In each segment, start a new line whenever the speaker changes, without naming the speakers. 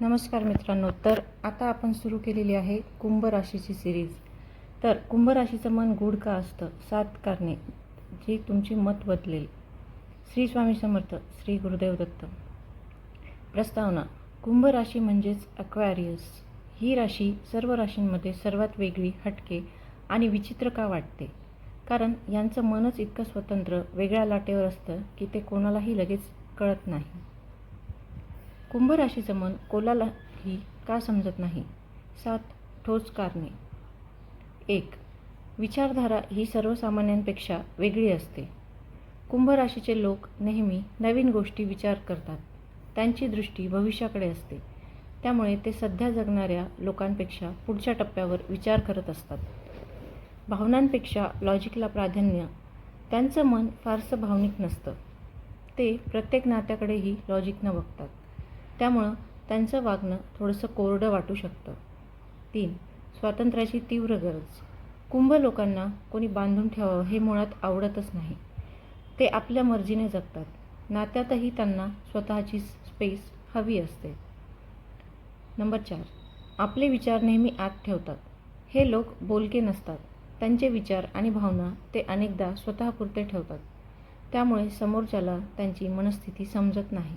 नमस्कार मित्रांनो तर आता आपण सुरू केलेली आहे कुंभ राशीची सिरीज तर कुंभ राशीचं मन गूढ का असतं? सात कारणे जी तुमची मत बदलेल. श्री स्वामी समर्थ श्री गुरुदेव दत्त. प्रस्तावना कुंभ राशी म्हणजेच अक्वॅरियस ही राशी सर्व राशींमध्ये सर्वात वेगळी हटके आणि विचित्र का वाटते? कारण यांचं मनच इतकं स्वतंत्र वेगळ्या लाटेवर असतं की ते कोणालाही लगेच कळत नाही. कुंभ राशीचं मन कोलालाही का समजत नाही? सात ठोस कारणे. एक विचारधारा ही सर्वसामान्यांपेक्षा वेगळी असते. कुंभ राशीचे लोक नेहमी नवीन गोष्टी विचार करतात. त्यांची दृष्टी भविष्याकडे असते. त्यामुळे ते सध्या जगणाऱ्या लोकांपेक्षा पुढच्या टप्प्यावर विचार करत असतात. भावनांपेक्षा लॉजिकला प्राधान्य त्यांचं मन फारसं भावनिक नसतं. ते प्रत्येक नात्याकडेही लॉजिकनं बघतात. त्यामुळं त्यांचं वागणं थोडंसं कोरडं वाटू शकतं. तीन स्वातंत्र्याची तीव्र गरज. कुंभ लोकांना कोणी बांधून ठेवावं हे मुळात आवडतच नाही. ते आपल्या मर्जीने जगतात. नात्यातही त्यांना स्वतःची स्पेस हवी असते. नंबर चार आपले विचार नेहमी आत ठेवतात. हे लोक बोलके नसतात. त्यांचे विचार आणि भावना ते अनेकदा स्वतःपुरते ठेवतात. त्यामुळे समोरच्याला त्यांची मनस्थिती समजत नाही.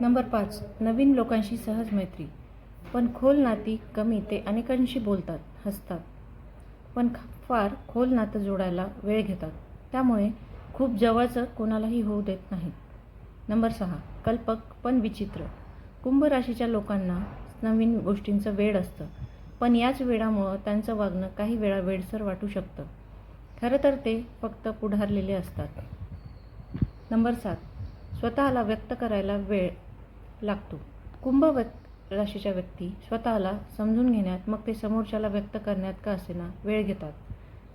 नंबर पाच नवीन लोकांशी सहज मैत्री. पण खोल नाती कमी ते अनेकांशी बोलतात हसतात. पण ख- फार खोल नातं जोडायला वेळ घेतात. त्यामुळे खूप जवळचं कोणालाही होऊ देत नाहीत नंबर सहा कल्पक पण विचित्र. कुंभ राशीच्या लोकांना नवीन गोष्टींचं वेड असतं. पण याच वेळामुळं त्यांचं वागणं काही वेळा वेडसर वाटू शकतं. खरं तर ते फक्त पुढारलेले असतात. नंबर सात स्वतःला व्यक्त करायला वेळ लागतो. कुंभ व्यक् राशीच्या व्यक्ती स्वतःला समजून घेण्यात मग ते समोरच्याला व्यक्त करण्यात का असेना वेळ घेतात.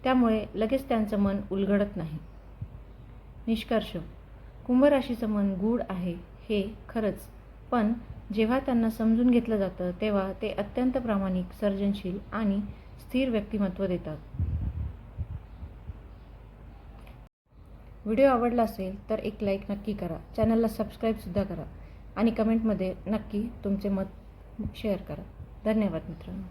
त्यामुळे लगेच त्यांचं मन उलगडत नाही. निष्कर्ष. कुंभ राशीचं मन गूढ आहे हे खरंच. पण जेव्हा त्यांना समजून घेतलं जातं तेव्हा ते अत्यंत प्रामाणिक सर्जनशील आणि स्थिर व्यक्तिमत्व देतात. व्हिडिओ आवडला असेल तर एक लाईक नक्की करा. चॅनलला सबस्क्राईबसुद्धा करा. आणि कमेंटमध्ये नक्की तुमचे मत शेअर करा. धन्यवाद मित्रांनो.